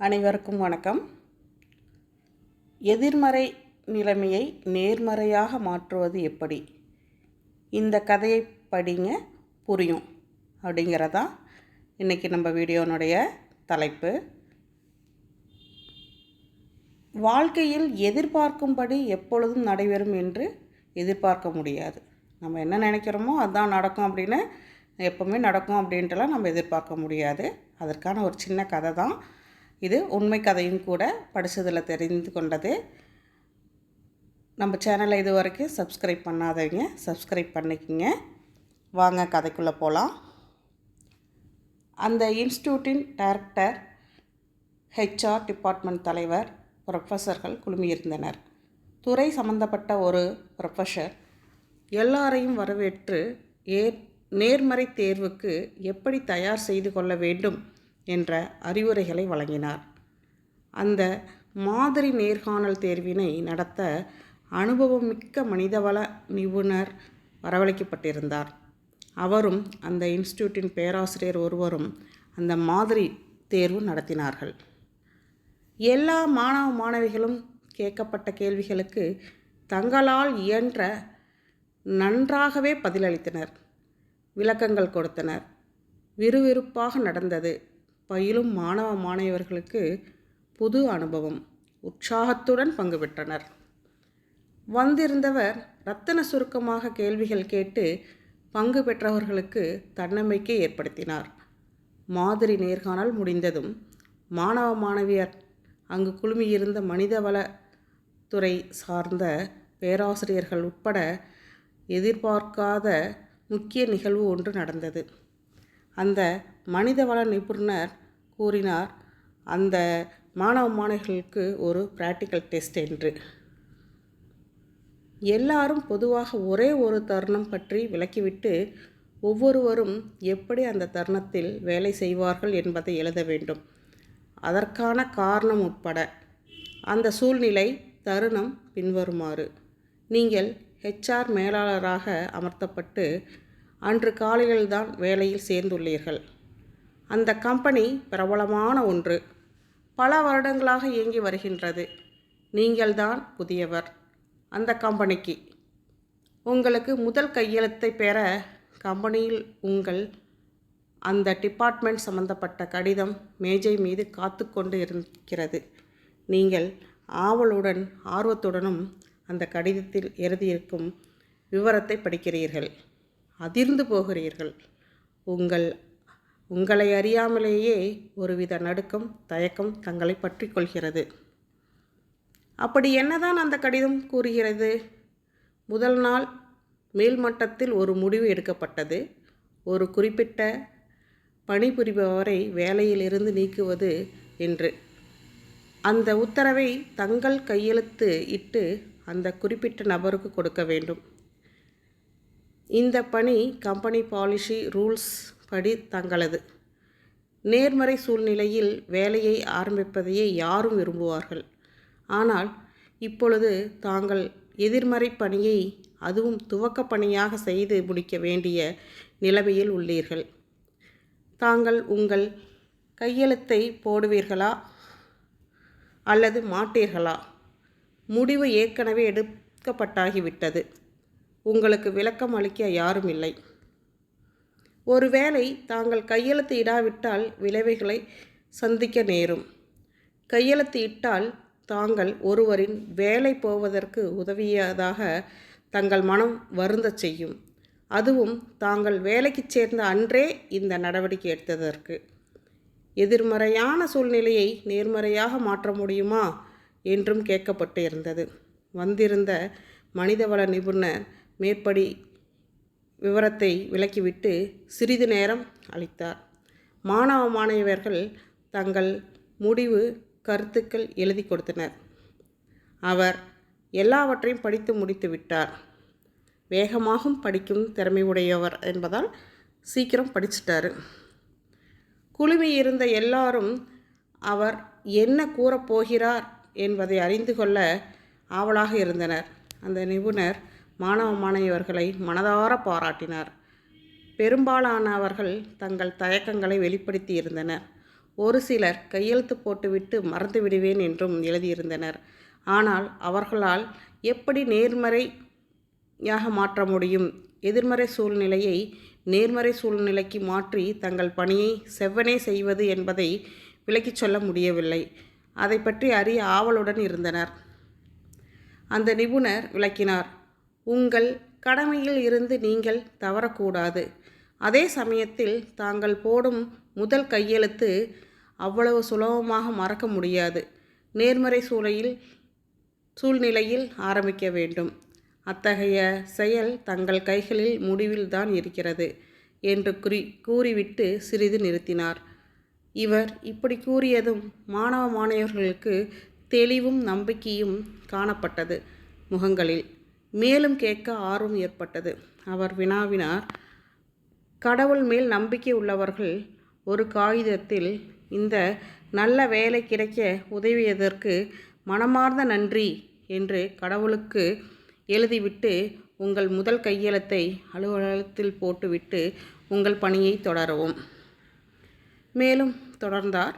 அனைவருக்கும் வணக்கம். எதிர்மறை நிலைமையை நேர்மறையாக மாற்றுவது எப்படி? இந்த கதையை படிங்க புரியும் அப்படிங்கிறதான் இன்றைக்கி நம்ம வீடியோனுடைய தலைப்பு. வாழ்க்கையில் எதிர்பார்க்கும்படி எப்பொழுதும் நடைபெறும் என்று எதிர்பார்க்க முடியாது. நம்ம என்ன நினைக்கிறோமோ அதுதான் நடக்கும் அப்படின்னு எப்போவுமே நடக்கும் அப்படின்ட்டுலாம் நம்ம எதிர்பார்க்க முடியாது. அதற்கான ஒரு சின்ன கதை தான். இது உண்மை கதையும் கூட படித்ததில் தெரிந்து கொண்டது. நம்ம சேனலை இது வரைக்கும் சப்ஸ்கிரைப் பண்ணாதவங்க சப்ஸ்கிரைப் பண்ணிக்கோங்க. வாங்க கதைக்குள்ளே போகலாம் அந்த இன்ஸ்டியூட்டின் டைரக்டர் ஹெச்ஆர் டிபார்ட்மெண்ட் தலைவர் ப்ரொஃபஸர்கள் குழுமியிருந்தனர். துறை சம்பந்தப்பட்ட ஒரு ப்ரொஃபஸர் எல்லாரையும் வரவேற்று ஏ நேர்மறை தேர்வுக்கு எப்படி தயார் செய்து கொள்ள வேண்டும் என்ற அறிவுரைகளை வழங்கினார். அந்த மாதிரி நேர்காணல் தேர்வினை நடத்த அனுபவம் மிக்க மனிதவள நிபுணர் வரவழைக்கப்பட்டிருந்தார். அவரும் அந்த இன்ஸ்டியூட்டின் பேராசிரியர் ஒருவரும் அந்த மாதிரி தேர்வு நடத்தினார்கள். எல்லா மாணவ மாணவிகளும் கேட்கப்பட்ட கேள்விகளுக்கு தங்களால் இயன்ற நன்றாகவே பதிலளித்தனர். விளக்கங்கள் கொடுத்தனர். விறுவிறுப்பாக நடந்தது. பயிலும் மாணவ மாணவியர்களுக்கு புது அனுபவம். உற்சாகத்துடன் பங்கு பெற்றனர். வந்திருந்தவர் ரத்தன சுருக்கமாக கேள்விகள் கேட்டு பங்கு பெற்றவர்களுக்கு தன்னம்பிக்கை ஏற்படுத்தினார். மாதிரி நேர்காணல் முடிந்ததும் மாணவ மாணவியர் அங்கு குழுமியிருந்த மனிதவள துறை சார்ந்த பேராசிரியர்கள் உட்பட எதிர்பார்க்காத முக்கிய நிகழ்வு ஒன்று நடந்தது. அந்த மனிதவள நிபுணர் கூறினார் அந்த மாணவ மாணவிகளுக்கு ஒரு ப்ராக்டிக்கல் டெஸ்ட் என்று. எல்லாரும் பொதுவாக ஒரே ஒரு தருணம் பற்றி விளக்கிவிட்டு ஒவ்வொருவரும் எப்படி அந்த தருணத்தில் வேலை செய்வார்கள் என்பதை எழுத வேண்டும். அதற்கான காரணம் உட்பட அந்த சூழ்நிலை தருணம் பின்வருமாறு. நீங்கள் ஹெச்ஆர் மேலாளராக அமர்த்தப்பட்டு அன்று காலையில்தான் வேலையில் சேர்ந்துள்ளீர்கள். அந்த கம்பெனி பிரபலமான ஒன்று. பல வருடங்களாக இயங்கி வருகின்றது. நீங்கள்தான் புதியவர் அந்த கம்பெனிக்கு. உங்களுக்கு முதல் கையெழுத்தை பெற கம்பெனியில் உங்கள் அந்த டிபார்ட்மெண்ட் சம்பந்தப்பட்ட கடிதம் மேஜை மீது காத்து கொண்டு இருக்கிறது. நீங்கள் ஆவலுடன் ஆர்வத்துடனும் அந்த கடிதத்தில் எழுதியிருக்கும் விவரத்தை படிக்கிறீர்கள். அதிர்ந்து போகிறீர்கள். உங்கள் உங்களை அறியாமலேயே ஒருவித நடுக்கம் தயக்கம் தங்களை பற்றி கொள்கிறது. அப்படி என்னதான் அந்த கடிதம் கூறுகிறது? முதல் நாள் மேல்மட்டத்தில் ஒரு முடிவு எடுக்கப்பட்டது. ஒரு குறிப்பிட்ட பணிபுரிபவரை வேலையிலிருந்து நீக்குவது என்று. அந்த உத்தரவை தங்கள் கையெழுத்து இட்டு அந்த குறிப்பிட்ட நபருக்கு கொடுக்க வேண்டும். இந்த பணி கம்பெனி பாலிசி ரூல்ஸ் படி தங்களது. நேர்மறை சூழ்நிலையில் வேலையை ஆரம்பிப்பதையே யாரும் விரும்புவார்கள். ஆனால் இப்பொழுது தாங்கள் எதிர்மறை பணியை அதுவும் துவக்க பணியாக செய்து முடிக்க வேண்டிய நிலைமையில் உள்ளீர்கள். தாங்கள் உங்கள் கையெழுத்தை போடுவீர்களா? அல்லது மாட்டீர்களா? முடிவு ஏற்கனவே எடுக்கப்பட்டாகிவிட்டது. உங்களுக்கு விளக்கம் அளிக்க யாரும் இல்லை. ஒருவேளை தாங்கள் கையெழுத்து இடாவிட்டால் விளைவுகளை சந்திக்க நேரும். கையெழுத்து இட்டால் தாங்கள் ஒருவரின் வேலை போவதற்கு உதவியதாக தங்கள் மனம் வருந்த செய்யும். அதுவும் தாங்கள் வேலைக்கு சேர்ந்த அன்றே இந்த நடவடிக்கை எடுத்ததற்கு. எதிர்மறையான சூழ்நிலையை நேர்மறையாக மாற்ற முடியுமா என்றும் கேட்கப்பட்டு இருந்தது வந்திருந்த மனிதவள நிபுணர் மேற்படி விவரத்தை விளக்கிவிட்டு சிறிது நேரம் அளித்தார். மாணவ மாணவியர்கள் தங்கள் முடிவு கருத்துக்கள் எழுதி கொடுத்தனர். அவர் எல்லாவற்றையும் படித்து முடித்து விட்டார். வேகமாகவும் படிக்கும் திறமை உடையவர் என்பதால் சீக்கிரம் படிச்சிட்டாரு. குழுமி இருந்த எல்லாரும் அவர் என்ன கூறப்போகிறார் என்பதை அறிந்து கொள்ள ஆவலாக இருந்தனர். அந்த நிபுணர் மாணவ மாணவியர்களை மனதார பாராட்டினார். பெரும்பாலானவர்கள் தங்கள் தயக்கங்களை வெளிப்படுத்தி இருந்தனர் ஒரு சிலர் கையெழுத்து போட்டுவிட்டு மறந்து விடுவேன் என்றும் எழுதியிருந்தனர். ஆனால் அவர்களால் எப்படி நேர்மறையாக மாற்ற முடியும்? எதிர்மறை சூழ்நிலையை நேர்மறை சூழ்நிலைக்கு மாற்றி தங்கள் பணியை செவ்வனே செய்வது என்பதை விளக்கிச் சொல்ல முடியவில்லை. அதை பற்றி அறிய ஆவலுடன் இருந்தனர். அந்த நிபுணர் விளக்கினார் உங்கள் கடமையில் இருந்து நீங்கள் தவறக்கூடாது. அதே சமயத்தில் தாங்கள் போடும் முதல் கையெழுத்து அவ்வளவு சுலபமாக மறக்க முடியாது. நேர்மறை சூழலில் சூழ்நிலையில் ஆரம்பிக்க வேண்டும். அத்தகைய செயல் தங்கள் கைகளில் முடிவில்தான் இருக்கிறது என்று குறி கூறிவிட்டு சிறிது நிறுத்தினார். இவர் இப்படி கூறியதும் மாணவ மாணவர்களுக்கு தெளிவும் நம்பிக்கையும் காணப்பட்டது முகங்களில். மேலும் கேட்க ஆர்வம் ஏற்பட்டது. அவர் வினாவினார் கடவுள் மேல் நம்பிக்கை உள்ளவர்கள் ஒரு காகிதத்தில் இந்த நல்ல வேலை கிடைக்க உதவியதற்கு மனமார்ந்த நன்றி என்று கடவுளுக்கு எழுதிவிட்டு உங்கள் முதல் கையெழுத்தை அலுவலகத்தில் போட்டுவிட்டு உங்கள் பணியை தொடரவும். மேலும் தொடர்ந்தார்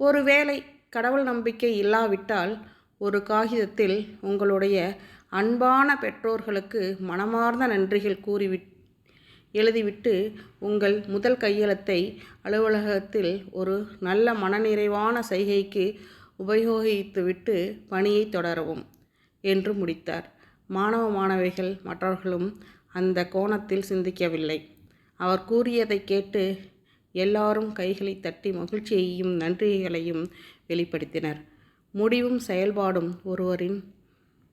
ஒருவேளை கடவுள் நம்பிக்கை இல்லாவிட்டால் ஒரு காகிதத்தில் உங்களுடைய அன்பான பெற்றோர்களுக்கு மனமார்ந்த நன்றிகள் கூறிவிட் எழுதிவிட்டு உங்கள் முதல் கையெழுத்தை அலுவலகத்தில் ஒரு நல்ல மனநிறைவான செய்கைக்கு உபயோகித்துவிட்டு பணியை தொடரவும் என்று முடித்தார். மாணவ மாணவிகள் மற்றவர்களும் அந்த கோணத்தில் சிந்திக்கவில்லை. அவர் கூறியதை கேட்டு எல்லாரும் கைகளை தட்டி மகிழ்ச்சியையும் நன்றிகளையும் வெளிப்படுத்தினர். முடிவும் செயல்பாடும் ஒருவரின்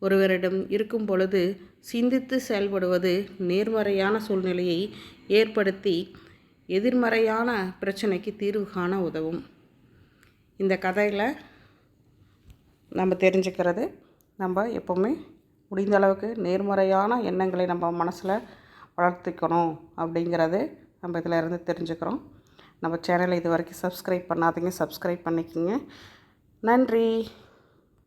ஒருவரிடம் இருக்கும் பொழுது சிந்தித்து செயல்படுவது நேர்மறையான சூழ்நிலையை ஏற்படுத்தி எதிர்மறையான பிரச்சனைக்கு தீர்வு காண உதவும். இந்த கதையில் நம்ம தெரிஞ்சுக்கிறது நம்ம எப்போவுமே முடிந்த அளவுக்கு நேர்மறையான எண்ணங்களை நம்ம மனசில் வளர்த்துக்கணும் அப்படிங்கிறது நம்ம இதில் இருந்து தெரிஞ்சுக்கிறோம். நம்ம சேனலை இது வரைக்கும் சப்ஸ்கிரைப் பண்ணாதீங்க சப்ஸ்கிரைப் பண்ணிக்கோங்க. நன்றி!